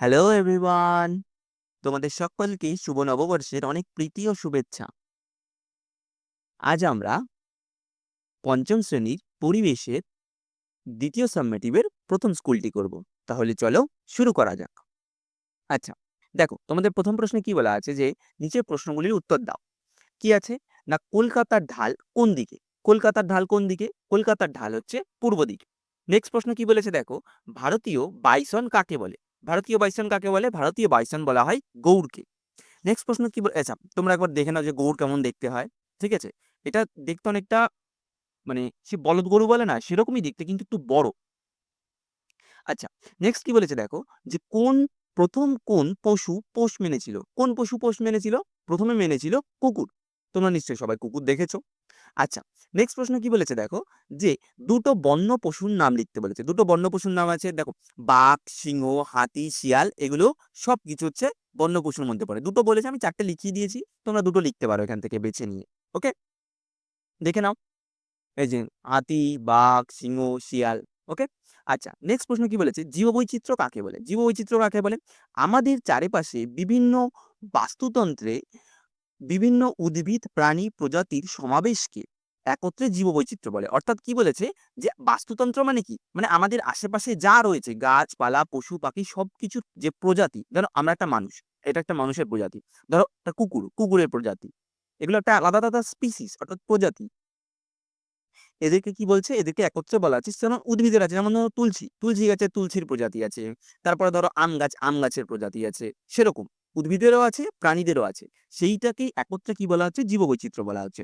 Hello everyone. তোমাদের সকলকে শুভ নববর্ষের অনেক প্রীতি ও শুভেচ্ছা। আজ আমরা পঞ্চম শ্রেণির পরিবেশের দ্বিতীয় সাবমেটিভের প্রথম স্কুলটি করব। তাহলে চলো শুরু করা যাক। আচ্ছা দেখো, তোমাদের প্রথম প্রশ্নে কি বলা আছে যে, নিচের প্রশ্নগুলির উত্তর দাও। কি আছে? না, কলকাতার ঢাল কোন দিকে? কলকাতার ঢাল কোন দিকে? কলকাতার ঢাল হচ্ছে পূর্ব দিকে। নেক্সট প্রশ্ন কি বলেছে দেখো? ভারতীয় বাইসন কাকে বলে? ভারতীয় বাইসন কাকে বলে? ভারতীয় বাইসন বলা হয় গৌড়কে। নেক্সট প্রশ্ন কি আচ্ছা তোমরা একবার দেখে নাও যে গৌড় কেমন দেখতে হয়, ঠিক আছে? এটা দেখতে অনেকটা মানে সে বলদ গরু বলে না, সেরকমই দেখতে, কিন্তু একটু বড়। আচ্ছা নেক্সট কি বলেছে দেখো, যে কোন, প্রথম কোন পশু পোষ মেনেছিল? কোন পশু পোষ মেনেছিল? প্রথমে মেনেছিল কুকুর। তোমরা নিশ্চয়ই সবাই কুকুর দেখেছ। আচ্ছা নেক্সট প্রশ্ন কি বলেছে? দেখো, যে দুটো বন্য পশুর নাম লিখতে বলেছে। দুটো বন্য পশুর নাম আছে, দেখো, বাঘ, সিংহ, হাতি, শিয়াল, এগুলো সব কিছু হচ্ছে বন্য পশুর মধ্যে পড়ে। দুটো বলেছে, আমি চারটে লিখিয়ে দিয়েছি, তোমরা দুটো লিখতে পারো এখান থেকে বেছে নিয়ে ওকে দেখে নাও। এই যে হাতি, বাঘ, সিংহ, শিয়াল ওকে আচ্ছা নেক্সট প্রশ্ন কি বলেছে? জীববৈচিত্র্য কাকে বলে? জীববৈচিত্র্য কাকে বলে? আমাদের চারিপাশে বিভিন্ন বাস্তুতন্ত্রে বিভিন্ন উদ্ভিদ, প্রাণী, প্রজাতির সমাবেশকে একত্রে জীববৈচিত্র্য বলে। অর্থাৎ কি বলেছে? যে বাস্তুতন্ত্র মানে কি? মানে আমাদের আশেপাশে যা রয়েছে, গাছপালা, পশু, পাখি, সবকিছুর যে প্রজাতি, ধরো আমরা একটা মানুষ, এটা একটা মানুষের প্রজাতি। ধরো একটা কুকুর, কুকুরের প্রজাতি। এগুলো একটা আলাদা আলাদা স্পিসিস অর্থাৎ প্রজাতি। এদেরকে কি বলছে? এদেরকে একত্রে বলা আছে, যেমন উদ্ভিদের আছে, যেমন ধরো তুলসী। তুলসী গাছের তুলসীর প্রজাতি আছে। তারপরে ধরো আম গাছ, আম গাছের প্রজাতি আছে, সেরকম। উদ্ভিদেরও আছে, প্রাণীদেরও আছে। সেইটাকেই একত্রে কি বলা হচ্ছে? জীববৈচিত্র্য বলা হচ্ছে।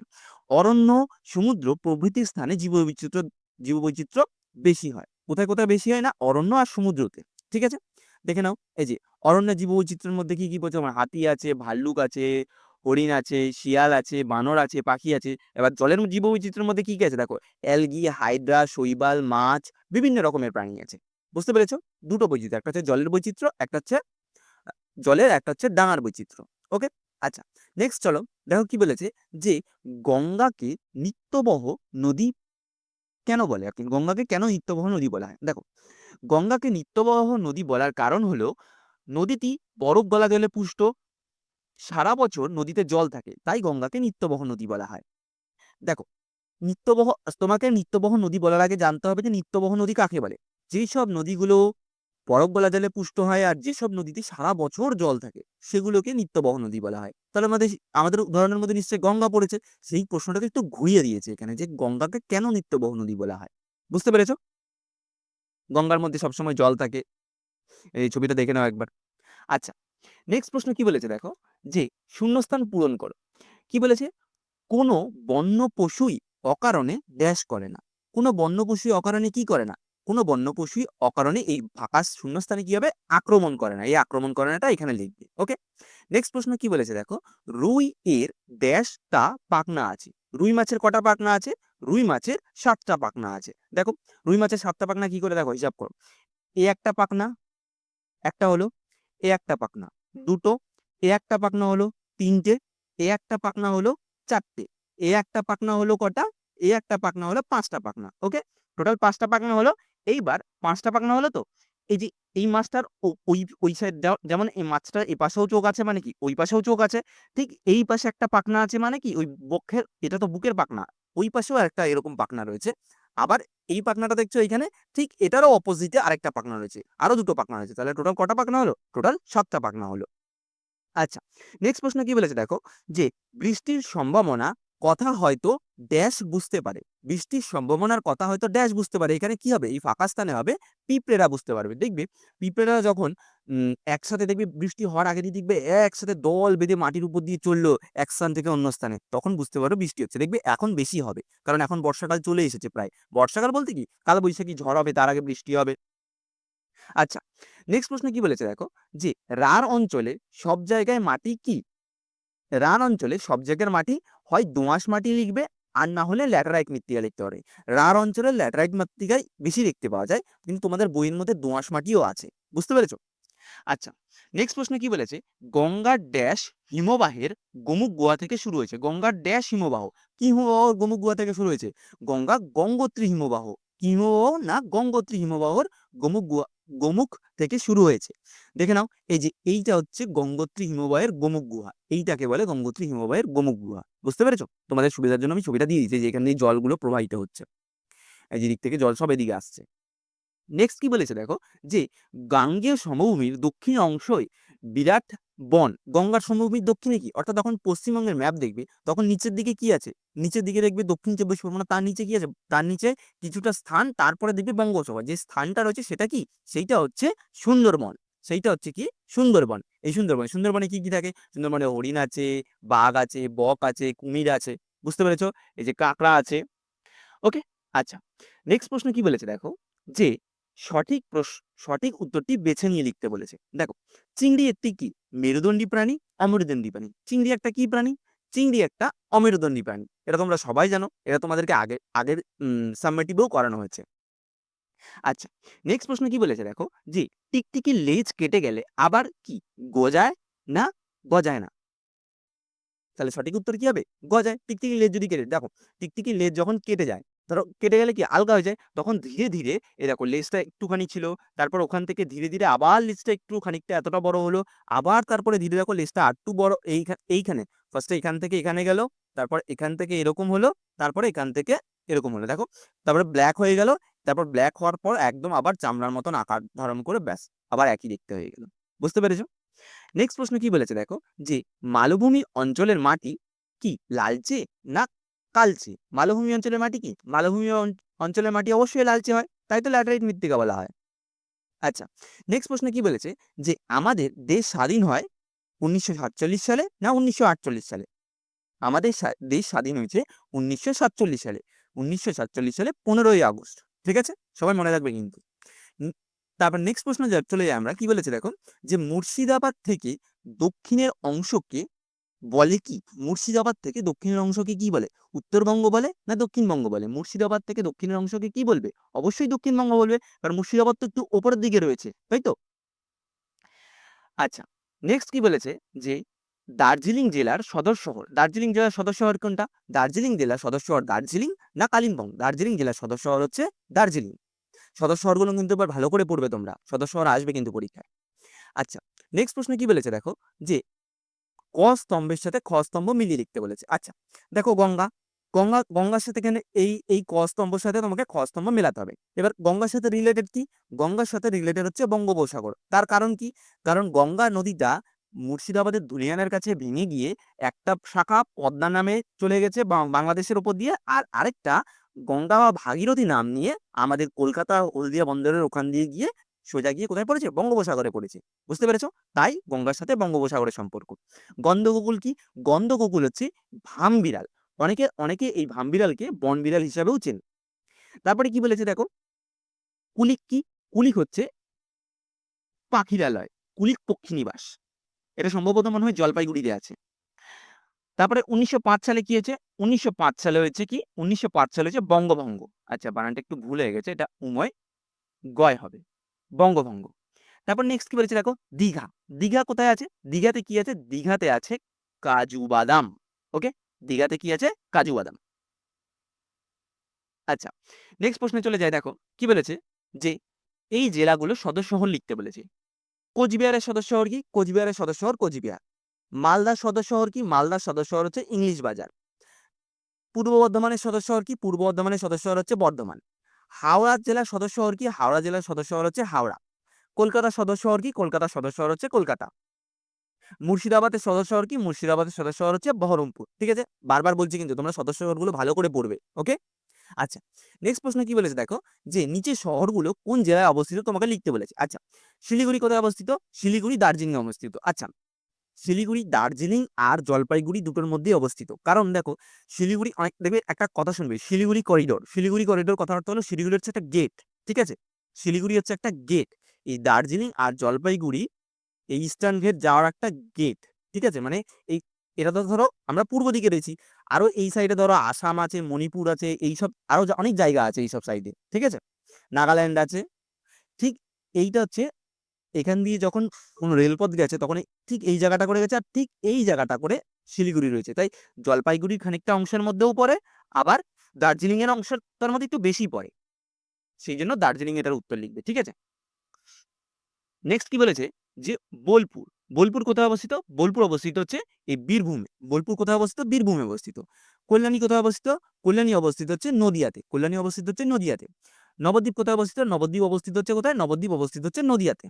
অরণ্য, সমুদ্র প্রভৃতি স্থানে জীব জীববৈচিত্র্য জীববৈচিত্র্য বেশি হয়। কোথায় কোথায় বেশি হয় না? অরণ্য আর সমুদ্রতে। ঠিক আছে? দেখে নাও, এই যে অরণ্য জীববৈচিত্র্যের মধ্যে কি কি বলছে? আমার হাতি আছে, ভাল্লুক আছে, হরিণ আছে, শিয়াল আছে, বানর আছে, পাখি আছে। এবার জলের জীববৈচিত্র্যের মধ্যে কি কি আছে? দেখো, অ্যালগি, হাইড্রা, শৈবাল, মাছ, বিভিন্ন রকমের প্রাণী আছে। বুঝতে পেরেছ? দুটো বৈচিত্র্য, একটা হচ্ছে জলের বৈচিত্র্য, একটা হচ্ছে জলের একটা হচ্ছে ডাঙার বৈচিত্র্য ওকে আচ্ছা নেক্সট চলো, দেখো কি বলেছে যে গঙ্গাকে নিত্যবহ নদী কেন বলে? আর কি গঙ্গাকে কেন নিত্যবহ নদী বলা হয়? দেখো, গঙ্গাকে নিত্যবহ নদী বলার কারণ হলো নদীটি বরফ গলা জলে পুষ্ট, সারা বছর নদীতে জল থাকে, তাই গঙ্গাকে নিত্যবহ নদী বলা হয়। দেখো, নিত্যবহ, তোমাকে নিত্যবহ নদী বলার আগে জানতে হবে যে নিত্যবহ নদী কাকে বলে? যেই সব নদীগুলো বরফ গলা জলে পুষ্ট হয় আর যেসব নদীতে সারা বছর জল থাকে, সেগুলোকে নিত্যবহ নদী বলা হয়। তাহলে আমাদের আমাদের উদাহরণের মধ্যে নিশ্চয়ই গঙ্গা পড়েছে, সেই প্রশ্নটাকে একটু ঘুরিয়ে দিয়েছে এখানে যে গঙ্গাকে কেন নিত্যবহ নদী বলা হয়। বুঝতে পেরেছ? গঙ্গার মধ্যে সবসময় জল থাকে, এই ছবিটা দেখে নাও একবার। আচ্ছা নেক্সট প্রশ্ন কি বলেছে দেখো? যে শূন্যস্থান পূরণ করো। কি বলেছে? কোনো বন্য পশুই অকারণে ড্যাশ করে না। কোনো বন্য পশুই অকারণে কি করে না? কোনো বন্য পশুই অকারণে এই ফাঁকা শূন্যস্থানে কি হবে? আক্রমণ করে না। এই আক্রমণ করে নাটা এখানে লিখবে ওকে নেক্সট প্রশ্ন কি বলেছে? দেখো, রুই এর দেশটা পাকনা আছে। রুই মাছের কটা পাকনা আছে? রুই মাছের সাতটা পাকনা আছে। দেখো, রুই মাছের সাতটা পাকনা কি করে? দেখো, হিসাব করো। এ একটা পাকনা, একটা হলো এ একটা পাকনা, দুটো এ একটা পাকনা হলো তিনটে, এ একটা পাকনা হলো চারটে, এ একটা পাকনা হলো কটা? এ একটা পাকনা হলো পাঁচটা পাকনা ওকে টোটাল পাঁচটা পাকনা হলো এইবার পাঁচটা পাকনা হলো তো? এই যে এই মাছটার ওই ওই সাইড যেমন এই মাছটার এই পাশেও চোখ আছে মানে কি? ওই পাশেও চোখ আছে। ঠিক এই পাশে একটা পাকনা আছে মানে কি? ওই বক্ষের, এটা তো বুকের পাকনা ওই পাশেও একটা এরকম পাকনা রয়েছে। আবার এই পাকনাটা দেখছ এইখানে? ঠিক এটারও অপোজিটে আরেকটা পাকনা রয়েছে। আরও দুটো পাকনা রয়েছে। তাহলে টোটাল কটা পাকনা হলো? টোটাল সাতটা পাকনা হলো। আচ্ছা নেক্সট প্রশ্ন কি বলেছে দেখো? যে বৃষ্টির সম্ভাবনা কথা হয়তো ড্যাশ বুঝতে পারে। বৃষ্টির সম্ভাবনার কথা হয়তো ড্যাশ বুঝতে পারে। এখানে কি হবে? এই ফাঁকা স্থানে হবে, পিঁপড়েরা বুঝতে পারবে। দেখবে, পিঁপড়েরা যখন একসাথে দেখবে বৃষ্টি হওয়ার আগে দিয়ে দেখবে একসাথে দল বেঁধে মাটির উপর দিয়ে চলল এক স্থান থেকে অন্য স্থানে। তখন বুঝতে পারো বৃষ্টি হচ্ছে। দেখবে এখন বেশি হবে। কারণ এখন বর্ষাকাল চলে এসেছে প্রায়। বর্ষাকাল বলতে কি? কাল বৈশাখী ঝড় হবে, তার আগে বৃষ্টি হবে। আচ্ছা নেক্সট প্রশ্ন কি বলেছে দেখো? যে, রার অঞ্চলে সব জায়গায় মাটি কি? রান অঞ্চলে সব জায়গার মাটি হয় দোআঁশ মাটি লিখবে, আর না হলে ল্যাটেরাইট মৃত্তিকা লিখতে পারে রার অঞ্চলে ল্যাটেরাইট মৃত্তিকায় বেশি দেখতে পাওয়া যায়, কিন্তু তোমাদের বইয়ের মধ্যে দোআঁশ মাটিও আছে। বুঝতে পেরেছ? আচ্ছা নেক্সট প্রশ্ন কি বলেছে? গঙ্গার ড্যাশ হিমবাহের গোমুখ গুহা থেকে শুরু হয়েছে। গঙ্গার ড্যাশ হিমবাহ, কি হিমবাহ গোমুখ গুহা থেকে শুরু হয়েছে? গঙ্গা গঙ্গোত্রী হিমবাহ, কি হিমবাহ না গঙ্গোত্রী হিমবাহর গোমুখ গুহা গোমুখ থেকে শুরু হয়েছে। দেখে নাও, এই যে এইটা হচ্ছে গঙ্গোত্রী হিমবাহের গোমুখ গুহা। এইটাকে বলে গঙ্গোত্রী হিমবাহের গোমুখ গুহা। বুঝতে পেরেছ? তোমাদের সুবিধার জন্য আমি ছবিটা দিয়ে দিচ্ছি যে এখানে জলগুলো প্রবাহিত হচ্ছে। এই যে দিক থেকে জল সব এদিকে আসছে। নেক্সট কি বলেছে দেখো? যে গাঙ্গেয় সমভূমির দক্ষিণ অংশই বিরাট বন, গঙ্গার সমভূমির দক্ষিণে কি? অর্থাৎ যখন পশ্চিমবঙ্গের ম্যাপ দেখবে, তখন নিচের দিকে কি আছে? নিচের দিকে দেখবে দক্ষিণ চব্বিশ পরগনা, তার নিচে কি আছে? তার নিচে কিছুটা স্থান, তারপরে দেখবে বঙ্গোপসাগর। যে স্থানটা রয়েছে সেটা কি? সেইটা হচ্ছে সুন্দরবন। সেইটা হচ্ছে কি? সুন্দরবন। এই সুন্দরবন, সুন্দরবনে কি কি থাকে? সুন্দরবনে হরিণ আছে, বাঘ আছে, বক আছে, কুমির আছে। বুঝতে পেরেছ? এই যে কাঁকড়া আছে। ওকে আচ্ছা। নেক্সট প্রশ্ন কি বলেছে দেখো? যে সঠিক সঠিক উত্তরটি বেছে নিয়ে লিখতে বলেছে। দেখো, চিংড়ি একটি কি? মেরুদণ্ডী প্রাণী, অমেরুদণ্ডী প্রাণী। চিংড়ি একটা কি প্রাণী? চিংড়ি একটা অমেরুদণ্ডী প্রাণী। এটা তোমরা সবাই জানো, এটা তোমাদেরকে আগে, আগের সাবমেটিভেও করানো হয়েছে। আচ্ছা নেক্সট প্রশ্ন কি বলেছে দেখো? যে, টিকটিকি লেজ কেটে গেলে আবার কি, গজায় না গজায় না? তাহলে সঠিক উত্তর কি হবে? গজায়। টিকটিকির লেজ যদি কেটে, দেখো, টিকটিকি লেজ যখন কেটে যায় ধরো কেটে গেলে কি আলগা হয়ে যায়? তখন ধীরে ধীরে এ দেখো লেজটা একটুখানি ছিল, তারপর ওখান থেকে ধীরে ধীরে আবার লেজটা একটু খানিকটা এতটা বড় হলো, আবার তারপরে ধীরে দেখো লেজটা আরটু বড় এইখা, এইখানে। ফার্স্টে এখান থেকে এখানে গেল, তারপর এখান থেকে এরকম হলো, তারপরে এখান থেকে এরকম হলো, দেখো। তারপরে ব্ল্যাক হয়ে গেল, তারপর ব্ল্যাক হওয়ার পর একদম আবার চামড়ার মতন আকার ধারণ করে ব্যাস, আবার একই দেখতে হয়ে গেল। বুঝতে পেরেছ? নেক্সট প্রশ্ন কি বলেছে দেখো? যে মালভূমি অঞ্চলের মাটি কি লালচে না কালচে। মালভূমি অঞ্চলের মাটি কি? মালভূমি অঞ্চলের মাটি অবশ্যই লালচে হয়, তাই তো ল্যাটারাইট মৃত্তিকা বলা হয়। আচ্ছা নেক্সট প্রশ্ন কি বলেছে? যে আমাদের দেশ স্বাধীন হয় উনিশশো সাতচল্লিশ সালে না উনিশশো আটচল্লিশ সালে? আমাদের দেশ স্বাধীন হয়েছে উনিশশো সাতচল্লিশ সালে। উনিশশো সাতচল্লিশ সালে পনেরোই আগস্ট, ঠিক আছে? সবাই মনে রাখবে কিন্তু। তারপর নেক্সট প্রশ্ন চলে যাই আমরা, কি বলেছে দেখো? যে মুর্শিদাবাদ থেকে দক্ষিণের অংশকে বলে কি? মুর্শিদাবাদ থেকে দক্ষিণের অংশকে কি বলে? উত্তরবঙ্গ বলে না দক্ষিণবঙ্গ বলে? মুর্শিদাবাদ থেকে দক্ষিণের অংশকে কি বলবে? অবশ্যই দক্ষিণবঙ্গ বলবে, কারণ মুর্শিদাবাদ তো একটু ওপরের দিকে রয়েছে, তাই তো? আচ্ছা নেক্সট কি বলেছে? যে দার্জিলিং জেলার সদর শহর, দার্জিলিং জেলার সদর শহর কোনটা? দার্জিলিং জেলার সদর শহর দার্জিলিং না কালিম্পং? দার্জিলিং জেলার সদর শহর হচ্ছে দার্জিলিং। সদর শহরগুলো কিন্তু এবার ভালো করে পড়বে তোমরা, সদর শহর আসবে কিন্তু পরীক্ষায়। আচ্ছা নেক্সট প্রশ্ন কি বলেছে দেখো? যে ক স্তম্ভের সাথে খ স্তম্ভ মিলিয়ে লিখতে বলেছে। আচ্ছা দেখো গঙ্গা। গঙ্গা, গঙ্গার সাথে এখানে এই এই ক স্তম্ভের সাথে তোমাকে খ স্তম্ভ মেলাতে হবে? এবার গঙ্গার সাথে রিলেটেড কি? গঙ্গার সাথে রিলেটেড হচ্ছে বঙ্গোপসাগর। তার কারণ কি? কারণ গঙ্গা নদীটা মুর্শিদাবাদের দুলিয়ানের কাছে ভেঙে গিয়ে একটা শাখা পদ্মা নামে চলে গেছে বাংলাদেশের ওপর দিয়ে। আর আরেকটা গঙ্গা বা ভাগীরথী নাম নিয়ে আমাদের কলকাতা হলদিয়া বন্দরের ওখান দিয়ে গিয়ে সোজা গিয়ে কোথায় পড়েছে? বঙ্গোপসাগরে পড়েছে। বুঝতে পেরেছ? তাই গঙ্গার সাথে বঙ্গোপসাগরের সম্পর্ক। গন্ধগোকুল কি? গন্ধগোকুল হচ্ছে ভামবিড়াল। অনেকে অনেকে এই ভামবিড়ালকে বনবিড়াল হিসাবেও চেন। তারপরে কি বলেছে দেখো? কুলিক কি? কুলিক হচ্ছে পাখিরালয়, কুলিক পক্ষী নিবাস এটা সম্ভবত মনে হয় জলপাইগুড়িতে আছে। তারপরে উনিশশো পাঁচ সালে কি হয়েছে? উনিশশো পাঁচ সালে হয়েছে কি? উনিশশো পাঁচ সালে হয়েছে বঙ্গভঙ্গ। আচ্ছা বানানটা একটু ভুল হয়ে গেছে। এটা উময় গয় হবে। বঙ্গভঙ্গ। তারপর নেক্সট কি বলেছে দেখো? দীঘা। দীঘা কোথায় আছে? দীঘাতে কি আছে? দীঘাতে আছে কাজু বাদাম। ওকে দীঘাতে কি আছে? কাজু বাদাম। আচ্ছা নেক্সট প্রশ্নে চলে যায় দেখো। কি বলেছে? যে এই জেলাগুলো সদর শহর লিখতে বলেছে। কোচবিহারের সদর শহর কি? কোচবিহারের সদর শহর কোচবিহার। মালদার সদর শহর কি? মালদার সদর শহর হচ্ছে ইংলিশ বাজার। পূর্ব বর্ধমানের সদর শহর কি? পূর্ব বর্ধমানের সদর শহর হচ্ছে বর্ধমান। হাওড়া জেলার সদর শহর কি? হাওড়া জেলার সদর শহর হচ্ছে হাওড়া। কলকাতার সদর শহর কি? কলকাতার সদর শহর হচ্ছে কলকাতা। মুর্শিদাবাদের সদর শহর কি? মুর্শিদাবাদের সদর শহর হচ্ছে বহরমপুর। ঠিক আছে? বারবার বলছি কিন্তু তোমরা সদর শহরগুলো ভালো করে পড়বে, ওকে? আচ্ছা নেক্সট প্রশ্ন কি বলেছে দেখো? যে নিচে শহরগুলো কোন জেলায় অবস্থিত তোমাকে লিখতে বলেছে। আচ্ছা শিলিগুড়ি কোথায় অবস্থিত? শিলিগুড়ি দার্জিলিং অবস্থিত। আচ্ছা শিলিগুড়ি, দার্জিলিং আর জলপাইগুড়ি দুটোর মধ্যেই অবস্থিত। কারণ দেখো, শিলিগুড়ি অনেক, দেখবে একটা কথা শুনবে, শিলিগুড়ি করিডোর। শিলিগুড়ি করিডোর কথা অর্থ হলো শিলিগুড়ি হচ্ছে একটা গেট ঠিক আছে? শিলিগুড়ি হচ্ছে একটা গেট এই দার্জিলিং আর জলপাইগুড়ি এই ইস্টার্ন গেট যাওয়ার একটা গেট ঠিক আছে? মানে এই, এটা তো ধরো আমরা পূর্ব দিকে রয়েছি। আরও এই সাইডে ধরো আসাম আছে, মণিপুর আছে, এইসব আরও যা- অনেক জায়গা আছে এইসব সাইডে ঠিক আছে? নাগাল্যান্ড আছে, ঠিক এইটা হচ্ছে এখান দিয়ে যখন কোনো রেলপথ গেছে তখন ঠিক এই জায়গাটা করে গেছে আর ঠিক এই জায়গাটা করে শিলিগুড়ি রয়েছে। তাই জলপাইগুড়ির খানিকটা অংশের মধ্যেও পড়ে, আবার দার্জিলিং এর অংশটার মধ্যে একটু বেশি পড়ে। সেই জন্য দার্জিলিং এটার উত্তর লিখবে, ঠিক আছে? নেক্সট কি বলেছে? যে বোলপুর বোলপুর কোথায় অবস্থিত? বোলপুর অবস্থিত হচ্ছে এই বীরভূমে। বোলপুর কোথায় অবস্থিত? বীরভূমে অবস্থিত। কল্যাণী কোথায় অবস্থিত? কল্যাণী অবস্থিত হচ্ছে নদিয়াতে। কল্যাণী অবস্থিত হচ্ছে নদিয়াতে। নবদ্বীপ কোথায় অবস্থিত? নবদ্বীপ অবস্থিত হচ্ছে কোথায়? নবদ্বীপ অবস্থিত হচ্ছে নদিয়াতে।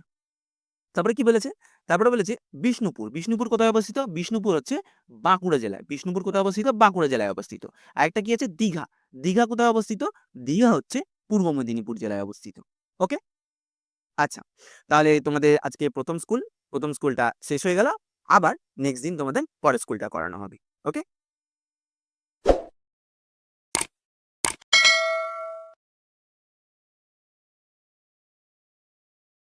তারপরে কি বলেছে? তারপরে বলেছে বিষ্ণুপুর। বিষ্ণুপুর কোথায় অবস্থিত? বিষ্ণুপুর হচ্ছে বাঁকুড়া জেলায়। বিষ্ণুপুর কোথায় অবস্থিত? বাঁকুড়া জেলায় অবস্থিত। আরেকটা কি আছে? দীঘা। দীঘা কোথায় অবস্থিত? দীঘা হচ্ছে পূর্ব মেদিনীপুর জেলায় অবস্থিত। ওকে? আচ্ছা তাহলে তোমাদের আজকে প্রথম স্কুল। প্রথম স্কুলটা শেষ হয়ে গেল। আবার নেক্সট দিন তোমাদের পরের স্কুলটা করানো হবে। ওকে?